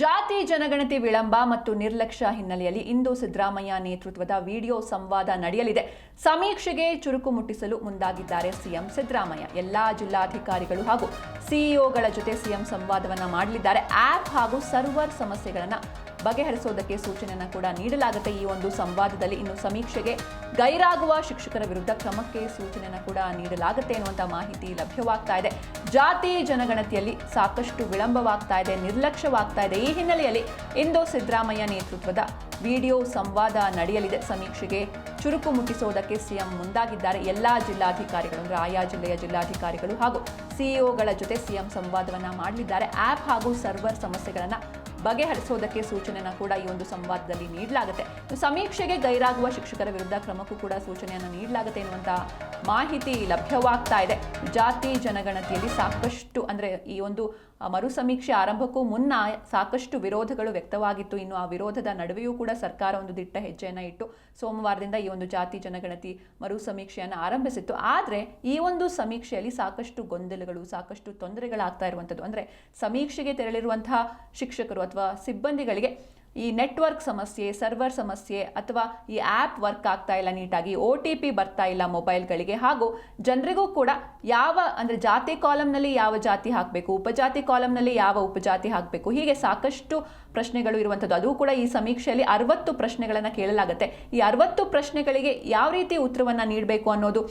ಜಾತಿ ಜನಗಣತಿ ವಿಳಂಬ ಮತ್ತು ನಿರ್ಲಕ್ಷ್ಯ ಹಿನ್ನೆಲೆಯಲ್ಲಿ ಇಂದು ಸಿದ್ದರಾಮಯ್ಯ ನೇತೃತ್ವದ ವಿಡಿಯೋ ಸಂವಾದ ನಡೆಯಲಿದೆ. ಸಮೀಕ್ಷೆಗೆ ಚುರುಕು ಮುಟ್ಟಿಸಲು ಮುಂದಾಗಿದ್ದಾರೆ ಸಿಎಂ ಸಿದ್ದರಾಮಯ್ಯ. ಎಲ್ಲಾ ಜಿಲ್ಲಾಧಿಕಾರಿಗಳು ಹಾಗೂ ಸಿಇಒಗಳ ಜೊತೆ ಸಿಎಂ ಸಂವಾದವನ್ನು ಮಾಡಲಿದ್ದಾರೆ. ಆಪ್ ಹಾಗೂ ಸರ್ವರ್ ಸಮಸ್ಯೆಗಳನ್ನು ಬಗೆಹರಿಸೋದಕ್ಕೆ ಸೂಚನೆಯನ್ನು ಕೂಡ ನೀಡಲಾಗುತ್ತೆ. ಈ ಒಂದು ಸಂವಾದದಲ್ಲಿ ಇನ್ನು ಸಮೀಕ್ಷೆಗೆ ಗೈರಾಗುವ ಶಿಕ್ಷಕರ ವಿರುದ್ಧ ಕ್ರಮಕ್ಕೆ ಸೂಚನೆಯನ್ನು ಕೂಡ ನೀಡಲಾಗುತ್ತೆ ಎನ್ನುವಂಥ ಮಾಹಿತಿ ಲಭ್ಯವಾಗ್ತಾ ಇದೆ. ಜಾತಿ, ಜನಗಣತಿಯಲ್ಲಿ ಸಾಕಷ್ಟು ವಿಳಂಬವಾಗ್ತಾ ಇದೆ, ನಿರ್ಲಕ್ಷ್ಯವಾಗ್ತಾ ಇದೆ. ಈ ಹಿನ್ನೆಲೆಯಲ್ಲಿ ಇಂದು ಸಿದ್ದರಾಮಯ್ಯ ನೇತೃತ್ವದ ವಿಡಿಯೋ ಸಂವಾದ ನಡೆಯಲಿದೆ. ಸಮೀಕ್ಷೆಗೆ ಚುರುಕು ಮುಟ್ಟಿಸೋದಕ್ಕೆ ಸಿಎಂ ಮುಂದಾಗಿದ್ದಾರೆ. ಎಲ್ಲಾ ಜಿಲ್ಲಾಧಿಕಾರಿಗಳು ಅಂದರೆ ಆಯಾ ಜಿಲ್ಲೆಯ ಜಿಲ್ಲಾಧಿಕಾರಿಗಳು ಹಾಗೂ ಸಿಇಒಗಳ ಜೊತೆ ಸಿಎಂ ಸಂವಾದವನ್ನ ಮಾಡಲಿದ್ದಾರೆ. ಆಪ್ ಹಾಗೂ ಸರ್ವರ್ ಸಮಸ್ಯೆಗಳನ್ನು ಬಗೆಹರಿಸೋದಕ್ಕೆ ಸೂಚನೆಯನ್ನು ಕೂಡ ಈ ಒಂದು ಸಂವಾದದಲ್ಲಿ ನೀಡಲಾಗುತ್ತೆ. ಸಮೀಕ್ಷೆಗೆ ಗೈರಾಗುವ ಶಿಕ್ಷಕರ ವಿರುದ್ಧ ಕ್ರಮಕ್ಕೂ ಕೂಡ ಸೂಚನೆಯನ್ನು ನೀಡಲಾಗುತ್ತೆ ಎನ್ನುವಂತಹ ಮಾಹಿತಿ ಲಭ್ಯವಾಗ್ತಾ ಇದೆ. ಜಾತಿ, ಜನಗಣತಿಯಲ್ಲಿ ಸಾಕಷ್ಟು ಅಂದರೆ ಈ ಒಂದು ಮರು ಸಮೀಕ್ಷೆ ಆರಂಭಕ್ಕೂ ಮುನ್ನ ಸಾಕಷ್ಟು ವಿರೋಧಗಳು ವ್ಯಕ್ತವಾಗಿತ್ತು. ಇನ್ನು ಆ ವಿರೋಧದ ನಡುವೆಯೂ ಕೂಡ ಸರ್ಕಾರ ಒಂದು ದಿಟ್ಟ ಹೆಜ್ಜೆಯನ್ನು ಇಟ್ಟು ಸೋಮವಾರದಿಂದ ಈ ಒಂದು ಜಾತಿ ಜನಗಣತಿ ಮರು ಸಮೀಕ್ಷೆಯನ್ನು ಆರಂಭಿಸಿತ್ತು. ಆದರೆ ಈ ಒಂದು ಸಮೀಕ್ಷೆಯಲ್ಲಿ ಸಾಕಷ್ಟು ಗೊಂದಲಗಳು, ಸಾಕಷ್ಟು ತೊಂದರೆಗಳಾಗ್ತಾ ಇರುವಂಥದ್ದು. ಅಂದರೆ ಸಮೀಕ್ಷೆಗೆ ತೆರಳಿರುವಂತಹ ಶಿಕ್ಷಕರು ಅಥವಾ ಸಿಬ್ಬಂದಿಗಳಿಗೆ ಈ ನೆಟ್ವರ್ಕ್ ಸಮಸ್ಯೆ, ಸರ್ವರ್ ಸಮಸ್ಯೆ ಅಥವಾ ಈ ಆ್ಯಪ್ ವರ್ಕ್ ಆಗ್ತಾ ಇಲ್ಲ ನೀಟಾಗಿ, ಒ ಟಿ ಪಿ ಬರ್ತಾ ಇಲ್ಲ ಮೊಬೈಲ್ಗಳಿಗೆ ಹಾಗೂ ಜನರಿಗೂ ಕೂಡ ಯಾವ, ಅಂದರೆ ಜಾತಿ ಕಾಲಮ್ನಲ್ಲಿ ಯಾವ ಜಾತಿ ಹಾಕಬೇಕು, ಉಪಜಾತಿ ಕಾಲಮ್ನಲ್ಲಿ ಯಾವ ಉಪಜಾತಿ ಹಾಕಬೇಕು, ಹೀಗೆ ಸಾಕಷ್ಟು ಪ್ರಶ್ನೆಗಳು ಇರುವಂಥದ್ದು. ಅದು ಕೂಡ ಈ ಸಮೀಕ್ಷೆಯಲ್ಲಿ ಅರವತ್ತು ಪ್ರಶ್ನೆಗಳನ್ನು ಕೇಳಲಾಗುತ್ತೆ. ಈ ಅರವತ್ತು ಪ್ರಶ್ನೆಗಳಿಗೆ ಯಾವ ರೀತಿ ಉತ್ತರವನ್ನು ನೀಡಬೇಕು ಅನ್ನೋದು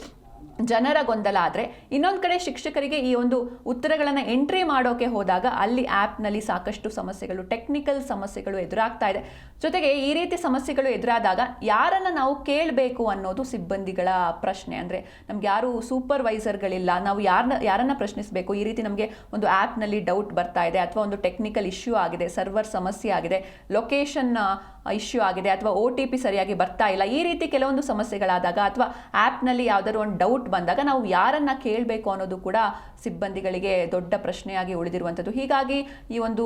ಜನರ ಗೊಂದಲ ಆದರೆ ಇನ್ನೊಂದು ಕಡೆ ಶಿಕ್ಷಕರಿಗೆ ಈ ಒಂದು ಉತ್ತರಗಳನ್ನು ಎಂಟ್ರಿ ಮಾಡೋಕೆ ಹೋದಾಗ ಅಲ್ಲಿ ಆ್ಯಪ್ನಲ್ಲಿ ಸಾಕಷ್ಟು ಸಮಸ್ಯೆಗಳು ಟೆಕ್ನಿಕಲ್ ಸಮಸ್ಯೆಗಳು ಎದುರಾಗ್ತಾ ಇದೆ. ಜೊತೆಗೆ ಈ ರೀತಿ ಸಮಸ್ಯೆಗಳು ಎದುರಾದಾಗ ಯಾರನ್ನು ನಾವು ಕೇಳಬೇಕು ಅನ್ನೋದು ಸಿಬ್ಬಂದಿಗಳ ಪ್ರಶ್ನೆ. ಅಂದರೆ ನಮ್ಗೆ ಯಾರು ಸೂಪರ್ವೈಸರ್ಗಳಿಲ್ಲ ನಾವು ಯಾರನ್ನ ಯಾರನ್ನ ಪ್ರಶ್ನಿಸಬೇಕು? ಈ ರೀತಿ ನಮಗೆ ಒಂದು ಆ್ಯಪ್ನಲ್ಲಿ ಡೌಟ್ ಬರ್ತಾ ಇದೆ, ಅಥವಾ ಒಂದು ಟೆಕ್ನಿಕಲ್ ಇಶ್ಯೂ ಆಗಿದೆ ಸರ್ವರ್ ಸಮಸ್ಯೆ ಆಗಿದೆ ಲೊಕೇಶನ್ ಇಶ್ಯೂ ಆಗಿದೆ, ಅಥವಾ ಒ ಟಿ ಪಿ ಸರಿಯಾಗಿ ಬರ್ತಾ ಇಲ್ಲ, ಈ ರೀತಿ ಕೆಲವೊಂದು ಸಮಸ್ಯೆಗಳಾದಾಗ ಅಥವಾ ಆ್ಯಪ್ನಲ್ಲಿ ಯಾವುದಾದ್ರು ಒಂದು ಡೌಟ್ ಬಂದಾಗ ನಾವು ಯಾರನ್ನ ಕೇಳಬೇಕು ಅನ್ನೋದು ಕೂಡ ಸಿಬ್ಬಂದಿಗಳಿಗೆ ದೊಡ್ಡ ಪ್ರಶ್ನೆಯಾಗಿ ಉಳಿದಿರುವಂಥದ್ದು. ಹೀಗಾಗಿ ಈ ಒಂದು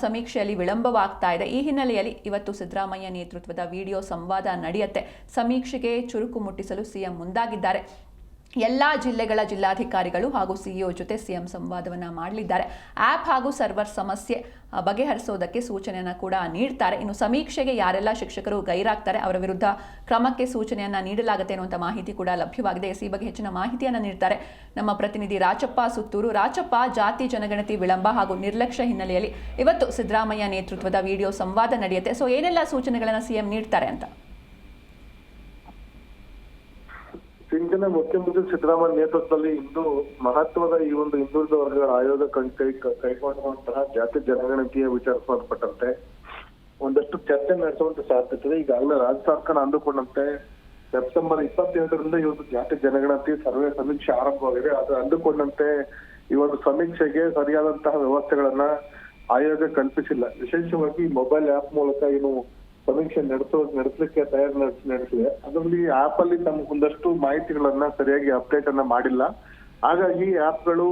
ಸಮೀಕ್ಷೆಯಲ್ಲಿ ವಿಳಂಬವಾಗ್ತಾ ಇದೆ. ಈ ಹಿನ್ನೆಲೆಯಲ್ಲಿ ಇವತ್ತು ಸಿದ್ದರಾಮಯ್ಯ ನೇತೃತ್ವದ ವಿಡಿಯೋ ಸಂವಾದ ನಡೆಯುತ್ತೆ. ಸಮೀಕ್ಷೆಗೆ ಚುರುಕು ಮುಟ್ಟಿಸಲು ಸಿಎಂ ಮುಂದಾಗಿದ್ದಾರೆ. ಎಲ್ಲ ಜಿಲ್ಲೆಗಳ ಜಿಲ್ಲಾಧಿಕಾರಿಗಳು ಹಾಗೂ ಸಿಇಒ ಜೊತೆ ಸಿಎಂ ಸಂವಾದವನ್ನು ಮಾಡಲಿದ್ದಾರೆ. ಆ್ಯಪ್ ಹಾಗೂ ಸರ್ವರ್ ಸಮಸ್ಯೆ ಬಗೆಹರಿಸೋದಕ್ಕೆ ಸೂಚನೆಯನ್ನು ಕೂಡ ನೀಡ್ತಾರೆ. ಇನ್ನು ಸಮೀಕ್ಷೆಗೆ ಯಾರೆಲ್ಲ ಶಿಕ್ಷಕರು ಗೈರಾಗ್ತಾರೆ, ಅವರ ವಿರುದ್ಧ ಕ್ರಮಕ್ಕೆ ಸೂಚನೆಯನ್ನು ನೀಡಲಾಗುತ್ತೆ ಅನ್ನುವಂಥ ಮಾಹಿತಿ ಕೂಡ ಲಭ್ಯವಾಗಿದೆ. ಈ ಬಗ್ಗೆ ಹೆಚ್ಚಿನ ಮಾಹಿತಿಯನ್ನು ನೀಡ್ತಾರೆ ನಮ್ಮ ಪ್ರತಿನಿಧಿ ರಾಚಪ್ಪ ಸುತ್ತೂರು. ರಾಚಪ್ಪ, ಜಾತಿ, ಜನಗಣತಿ ವಿಳಂಬ ಹಾಗೂ ನಿರ್ಲಕ್ಷ್ಯ ಹಿನ್ನೆಲೆಯಲ್ಲಿ ಇವತ್ತು ಸಿದ್ದರಾಮಯ್ಯ ನೇತೃತ್ವದ ವಿಡಿಯೋ ಸಂವಾದ ನಡೆಯುತ್ತೆ. ಸೊ ಏನೆಲ್ಲ ಸೂಚನೆಗಳನ್ನು ಸಿಎಂ ನೀಡ್ತಾರೆ ಅಂತ? ಹಿಂದಿನ ಮುಖ್ಯಮಂತ್ರಿ ಸಿದ್ದರಾಮಯ್ಯ ನೇತೃತ್ವದಲ್ಲಿ ಇಂದು ಮಹತ್ವದ ಈ ಒಂದು ಹಿಂದುಳಿದ ವರ್ಗಗಳ ಆಯೋಗ ಕೈ ಕೈಗೊಂಡಿರುವಂತಹ ಜಾತಿ ಜನಗಣತಿಯ ವಿಚಾರ ಸಂಬಂಧಪಟ್ಟಂತೆ ಒಂದಷ್ಟು ಚರ್ಚೆ ನಡೆಸುವಂತ ಸಾಧ್ಯತೆ ಇದೆ ಈಗಾಗಲೇ ರಾಜ್ಯ ಸರ್ಕಾರ ಅಂದುಕೊಂಡಂತೆ ಸೆಪ್ಟೆಂಬರ್ ಇಪ್ಪತ್ತೇಳರಿಂದ ಈ ಒಂದು ಜಾತಿ ಜನಗಣತಿ ಸರ್ವೆ ಸಮೀಕ್ಷೆ ಆರಂಭವಾಗಿದೆ. ಅದು ಅಂದುಕೊಂಡಂತೆ ಈ ಒಂದು ಸಮೀಕ್ಷೆಗೆ ಸರಿಯಾದಂತಹ ವ್ಯವಸ್ಥೆಗಳನ್ನ ಆಯೋಗ ಕಲ್ಪಿಸಿಲ್ಲ. ವಿಶೇಷವಾಗಿ ಮೊಬೈಲ್ ಆಪ್ ಮೂಲಕ ಏನು ಸಮೀಕ್ಷೆ ನಡೆಸೋ, ನಡೆಸಲಿಕ್ಕೆ ತಯಾರಿ ನಡೆಸಿ, ನಡೆಸಿದೆ. ಅದರಲ್ಲಿ ಆಪ್ ಅಲ್ಲಿ ತಮ್ಗೆ ಒಂದಷ್ಟು ಮಾಹಿತಿಗಳನ್ನ ಸರಿಯಾಗಿ ಅಪ್ಡೇಟ್ ಅನ್ನ ಮಾಡಿಲ್ಲ. ಹಾಗಾಗಿ ಆಪ್ಗಳು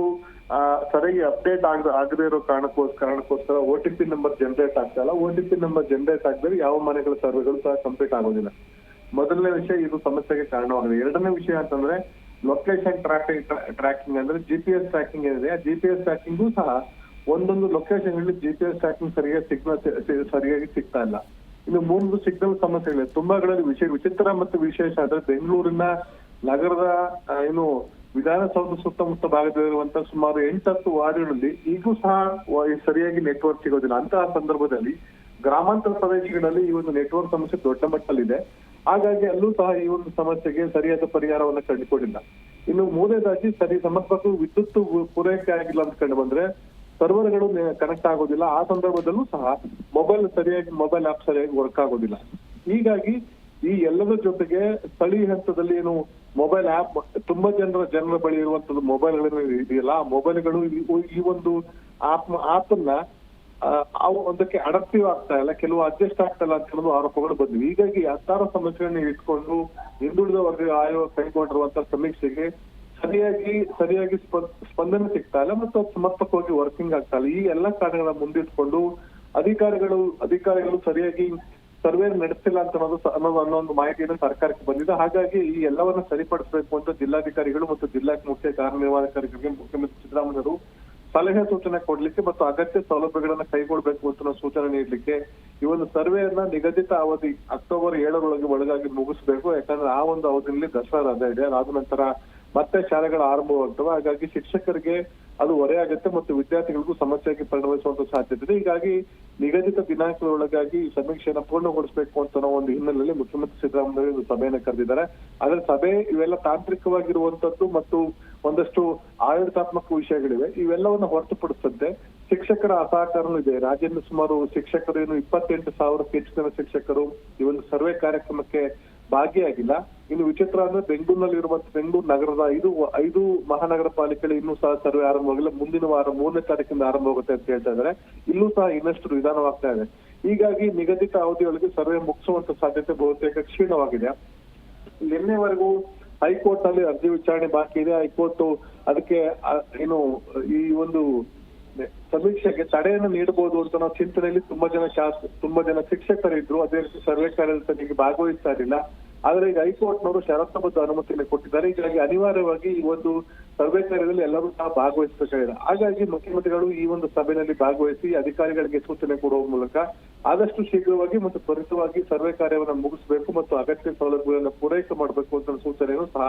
ಸರಿಯಾಗಿ ಅಪ್ಡೇಟ್ ಆಗ ಆಗದೇ ಇರೋ ಕಾರಣಕ್ಕೋ, ಕಾರಣಕ್ಕೋಸ್ಕರ O T P number generate ಆಗ್ತಾ ಇಲ್ಲ. O T P number generate ಆಗದ್ರೆ ಯಾವ ಮನೆಗಳ ಸರ್ವೆಗಳು ಸಹ ಕಂಪ್ಲೀಟ್ ಆಗೋದಿಲ್ಲ. ಮೊದಲನೇ ವಿಷಯ ಇದು ಸಮಸ್ಯೆಗೆ ಕಾರಣವಾಗಿದೆ. ಎರಡನೇ ವಿಷಯ ಅಂತಂದ್ರೆ ಲೊಕೇಶನ್ ಟ್ರಾಕಿಂಗ್ ಟ್ರ್ಯಾಕಿಂಗ್ ಅಂದ್ರೆ ಜಿ ಪಿ ಎಸ್ ಟ್ರ್ಯಾಕಿಂಗ್ ಏನಿದೆ, ಆ ಜಿ ಪಿ ಎಸ್ ಟ್ರ್ಯಾಕಿಂಗು ಸಹ ಒಂದೊಂದು ಲೊಕೇಶನ್ ಅಲ್ಲಿ ಜಿ ಪಿ ಎಸ್ ಟ್ರ್ಯಾಕಿಂಗ್ ಸರಿಯಾಗಿ ಸಿಗ್ನಲ್ ಸರಿಯಾಗಿ ಸಿಗ್ತಾ ಇಲ್ಲ. ಇನ್ನು ಮೂರು ಸಿಗ್ನಲ್ ಸಮಸ್ಯೆಗಳಿವೆ. ತುಂಬಾಗಳಲ್ಲಿ ವಿಶೇಷ ವಿಚಿತ್ರ ಮತ್ತು ವಿಶೇಷ. ಅಂದ್ರೆ ಬೆಂಗಳೂರಿನ ನಗರದ ಏನು ವಿಧಾನಸೌಧ ಸುತ್ತಮುತ್ತ ಭಾಗದಲ್ಲಿರುವಂತಹ ಸುಮಾರು ಎಂಟತ್ತು ವಾರ್ಡ್ಗಳಲ್ಲಿ ಈಗೂ ಸಹ ಸರಿಯಾಗಿ ನೆಟ್ವರ್ಕ್ ಸಿಗೋದಿಲ್ಲ. ಅಂತಹ ಸಂದರ್ಭದಲ್ಲಿ ಗ್ರಾಮಾಂತರ ಪ್ರದೇಶಗಳಲ್ಲಿ ಈ ಒಂದು ನೆಟ್ವರ್ಕ್ ಸಮಸ್ಯೆ ದೊಡ್ಡ ಮಟ್ಟದಲ್ಲಿದೆ ಹಾಗಾಗಿ ಅಲ್ಲೂ ಸಹ ಈ ಒಂದು ಸಮಸ್ಯೆಗೆ ಸರಿಯಾದ ಪರಿಹಾರವನ್ನು ಕಂಡುಕೊಂಡಿಲ್ಲ. ಇನ್ನು ಮೂರನೇದಾಗಿ ಸರಿ ಸಮರ್ಪಕ ವಿದ್ಯುತ್ ಪೂರೈಕೆ ಆಗಿಲ್ಲ ಅಂತ ಕಂಡು ಬಂದ್ರೆ ಸರ್ವರ್ಗಳು ಕನೆಕ್ಟ್ ಆಗೋದಿಲ್ಲ. ಆ ಸಂದರ್ಭದಲ್ಲೂ ಸಹ ಮೊಬೈಲ್ ಸರಿಯಾಗಿ ಮೊಬೈಲ್ ಆಪ್ ಸರಿಯಾಗಿ ವರ್ಕ್ ಆಗೋದಿಲ್ಲ. ಹೀಗಾಗಿ ಈ ಎಲ್ಲದ ಜೊತೆಗೆ ಸ್ಥಳೀಯ ಹಂತದಲ್ಲಿ ಏನು ಮೊಬೈಲ್ ಆಪ್ ತುಂಬಾ ಜನರ ಜನರ ಬಳಿ ಇರುವಂತದ್ದು ಮೊಬೈಲ್ಗಳು ಇದೆಯಲ್ಲ. ಆ ಮೊಬೈಲ್ಗಳು ಈ- ಒಂದು ಆಪ್ ಆಪ್ ಅನ್ನ ಆ, ಅವು ಒಂದಕ್ಕೆ ಅಡಪ್ಟಿವ್ ಆಗ್ತಾ ಇಲ್ಲ. ಕೆಲವು ಅಡ್ಜಸ್ಟ್ ಆಗ್ತಾ ಇಲ್ಲ ಅಂತ ಕೆಲವು ಆರೋಪಗಳು ಬಂದಿವೆ. ಹೀಗಾಗಿ ಹತ್ತಾರು ಸಮಸ್ಯೆಗಳನ್ನ ಇಟ್ಕೊಂಡು ಹಿಂದುಳಿದ ವರ್ಗ ಆಯೋಗ ಕೈಗೊಂಡಿರುವಂತಹ ಸಮೀಕ್ಷೆಗೆ ಸರಿಯಾಗಿ ಸರಿಯಾಗಿ ಸ್ಪ- ಸ್ಪಂದನೆ ಸಿಗ್ತಾ ಇಲ್ಲ ಮತ್ತು ಸಮರ್ಪಕವಾಗಿ ವರ್ಕಿಂಗ್ ಆಗ್ತಾ ಇಲ್ಲ. ಈ ಎಲ್ಲಾ ಕಾರಣಗಳನ್ನ ಮುಂದಿಟ್ಕೊಂಡು ಅಧಿಕಾರಿಗಳು ಅಧಿಕಾರಿಗಳು ಸರಿಯಾಗಿ ಸರ್ವೆ ನಡೆಸಿಲ್ಲ ಅಂತ ಅನ್ನೋದು ಅನ್ನೋದು ಅನ್ನೋ ಒಂದು ಮಾಹಿತಿಯನ್ನು ಸರ್ಕಾರಕ್ಕೆ ಬಂದಿದೆ. ಹಾಗಾಗಿ ಈ ಎಲ್ಲವನ್ನ ಸರಿಪಡಿಸಬೇಕು ಅಂತ ಜಿಲ್ಲಾಧಿಕಾರಿಗಳು ಮತ್ತು ಜಿಲ್ಲಾ ಮುಖ್ಯ ಕಾರ್ಯನಿರ್ವಾಹಕರಿಗೆ ಮುಖ್ಯಮಂತ್ರಿ ಸಿದ್ದರಾಮಯ್ಯರು ಸಲಹೆ ಸೂಚನೆ ಕೊಡ್ಲಿಕ್ಕೆ ಮತ್ತು ಅಗತ್ಯ ಸೌಲಭ್ಯಗಳನ್ನ ಕೈಗೊಳ್ಬೇಕು ಅಂತ ಸೂಚನೆ ನೀಡಲಿಕ್ಕೆ ಈ ಒಂದು ಸರ್ವೆಯನ್ನ ನಿಗದಿತ ಅವಧಿ ಅಕ್ಟೋಬರ್ ಏಳರೊಳಗೆ ಒಳಗಾಗಿ ಮುಗಿಸ್ಬೇಕು. ಯಾಕಂದ್ರೆ ಆ ಒಂದು ಅವಧಿಯಲ್ಲಿ ದಸರಾ ರಜೆ ಇದೆ. ಅದಾದ ನಂತರ ಮತ್ತೆ ಶಾಲೆಗಳು ಆರಂಭವಾಗ್ತವೆ ಹಾಗಾಗಿ ಶಿಕ್ಷಕರಿಗೆ ಅದು ಹೊರೆಯಾಗುತ್ತೆ ಮತ್ತು ವಿದ್ಯಾರ್ಥಿಗಳಿಗೂ ಸಮಸ್ಯೆಯಾಗಿ ಪರಿಣಮಿಸುವಂತ ಸಾಧ್ಯತೆ ಇದೆ. ಹೀಗಾಗಿ ನಿಗದಿತ ದಿನಾಂಕದೊಳಗಾಗಿ ಈ ಸಮೀಕ್ಷೆಯನ್ನು ಪೂರ್ಣಗೊಳಿಸಬೇಕು ಅಂತ ಒಂದು ಹಿನ್ನೆಲೆಯಲ್ಲಿ ಮುಖ್ಯಮಂತ್ರಿ ಸಿದ್ದರಾಮಯ್ಯ ಒಂದು ಸಭೆಯನ್ನು ಕರೆದಿದ್ದಾರೆ. ಆದ್ರೆ ಸಭೆ ಇವೆಲ್ಲ ತಾಂತ್ರಿಕವಾಗಿರುವಂತದ್ದು ಮತ್ತು ಒಂದಷ್ಟು ಆಡಳಿತಾತ್ಮಕ ವಿಷಯಗಳಿವೆ. ಇವೆಲ್ಲವನ್ನು ಹೊರತುಪಡಿಸಂತೆ ಶಿಕ್ಷಕರ ಅಸಹಕಾರನೂ ಇದೆ. ರಾಜ್ಯದ ಸುಮಾರು ಶಿಕ್ಷಕರು ಏನು ಇಪ್ಪತ್ತೆಂಟು ಸಾವಿರಕ್ಕೆ ಹೆಚ್ಚು ಶಿಕ್ಷಕರು ಈ ಒಂದು ಸರ್ವೆ ಕಾರ್ಯಕ್ರಮಕ್ಕೆ ಭಾಗಿಯಾಗಿಲ್ಲ. ಇನ್ನು ವಿಚಿತ್ರ ಅಂದ್ರೆ ಬೆಂಗಳೂರಿನಲ್ಲಿ ಬೆಂಗಳೂರು ನಗರದ ಐದು ಐದು ಮಹಾನಗರ ಪಾಲಿಕೆಗಳು ಇನ್ನೂ ಸಹ ಸರ್ವೆ ಆರಂಭವಾಗಿಲ್ಲ. ಮುಂದಿನ ವಾರ ಮೂರನೇ ತಾರೀಕಿಂದ ಆರಂಭ ಆಗುತ್ತೆ ಅಂತ ಹೇಳ್ತಾ ಇದ್ದಾರೆ. ಇಲ್ಲೂ ಸಹ ಇನ್ನಷ್ಟು ನಿಧಾನವಾಗ್ತಾ ಇದೆ. ಹೀಗಾಗಿ ನಿಗದಿತ ಅವಧಿಯೊಳಗೆ ಸರ್ವೆ ಮುಗಿಸುವಂತ ಸಾಧ್ಯತೆ ಬಹುತೇಕ ಕ್ಷೀಣವಾಗಿದೆ. ನಿನ್ನೆವರೆಗೂ ಹೈಕೋರ್ಟ್ನಲ್ಲಿ ಅರ್ಜಿ ವಿಚಾರಣೆ ಬಾಕಿ ಇದೆ. ಹೈಕೋರ್ಟ್ ಅದಕ್ಕೆ ಏನು, ಈ ಒಂದು ಸಮೀಕ್ಷೆಗೆ ತಡೆಯನ್ನು ನೀಡಬಹುದು ಅಂತ ನಾವು ಚಿಂತನೆಯಲ್ಲಿ ತುಂಬಾ ಜನ ಶಾಸ, ತುಂಬಾ ಜನ ಶಿಕ್ಷಕರಿದ್ರು. ಅದೇ ರೀತಿ ಸರ್ವೆ ಕಾರ್ಯದಲ್ಲಿ ಭಾಗವಹಿಸ್ತಾ ಇರಲಿಲ್ಲ. ಆದ್ರೆ ಈಗ ಹೈಕೋರ್ಟ್ನವರು ಷರತ್ತಬದ್ಧ ಅನುಮತಿಯನ್ನು ಕೊಟ್ಟಿದ್ದಾರೆ. ಹೀಗಾಗಿ ಅನಿವಾರ್ಯವಾಗಿ ಈ ಒಂದು ಸರ್ವೆ ಕಾರ್ಯದಲ್ಲಿ ಎಲ್ಲರೂ ಸಹ ಭಾಗವಹಿಸಬೇಕಾಗಿದೆ. ಹಾಗಾಗಿ ಮುಖ್ಯಮಂತ್ರಿಗಳು ಈ ಒಂದು ಸಭೆಯಲ್ಲಿ ಭಾಗವಹಿಸಿ ಅಧಿಕಾರಿಗಳಿಗೆ ಸೂಚನೆ ಕೊಡುವ ಮೂಲಕ ಆದಷ್ಟು ಶೀಘ್ರವಾಗಿ ಮತ್ತು ತ್ವರಿತವಾಗಿ ಸರ್ವೆ ಕಾರ್ಯವನ್ನು ಮುಗಿಸಬೇಕು ಮತ್ತು ಅಗತ್ಯ ಸೌಲಭ್ಯಗಳನ್ನು ಪೂರೈಕೆ ಮಾಡಬೇಕು ಅಂತ ಸೂಚನೆಯನ್ನು ಸಹ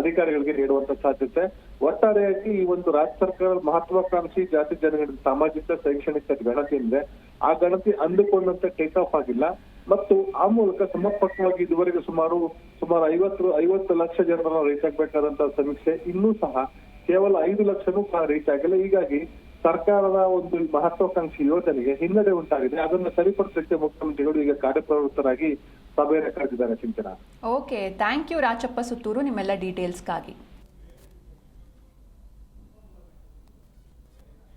ಅಧಿಕಾರಿಗಳಿಗೆ ನೀಡುವಂತ ಸಾಧ್ಯತೆ. ಒಟ್ಟಾರೆಯಾಗಿ ಈ ಒಂದು ರಾಜ್ಯ ಸರ್ಕಾರದ ಮಹತ್ವಾಕಾಂಕ್ಷಿ ಜಾತಿ, ಜನಗಣತಿ, ಸಾಮಾಜಿಕ, ಶೈಕ್ಷಣಿಕ ಗಣತಿ ಇದೆ ಆ ಗಣತಿ ಅಂದುಕೊಂಡಂತೆ ಟೇಕ್ ಆಫ್ ಆಗಿಲ್ಲ. ಮತ್ತು ಆ ಮೂಲಕ ಸಮರ್ಪಕವಾಗಿ ಇದುವರೆಗೆ ಸುಮಾರು ಸುಮಾರು ಐವತ್ತು ಐವತ್ತು ಲಕ್ಷ ಜನರನ್ನ ರೀಚ್ ಆಗ್ಬೇಕಾದಂತ ಸಮೀಕ್ಷೆ ಇನ್ನೂ ಸಹ ಕೇವಲ ಐದು ಲಕ್ಷನೂ ಸಹ ರೀಚ್ ಆಗಿಲ್ಲ. ಹೀಗಾಗಿ ಸರ್ಕಾರದ ಒಂದು ಮಹತ್ವಾಕಾಂಕ್ಷಿ ಯೋಜನೆಗೆ ಹಿನ್ನಡೆ ಉಂಟಾಗಿದೆ. ಅದನ್ನು ಸರಿಪಡಿಸಲಿಕ್ಕೆ ಮುಖ್ಯಮಂತ್ರಿಗಳು ಈಗ ಕಾರ್ಯಪ್ರವೃತ್ತರಾಗಿ ಸಭೆಯನ್ನು ಕರೆದಿದ್ದಾರೆ ಚಿಂತನ okay thank you Rachappa Suttur, ನಿಮ್ಮೆಲ್ಲ ಡೀಟೇಲ್ಸ್ಗಾಗಿ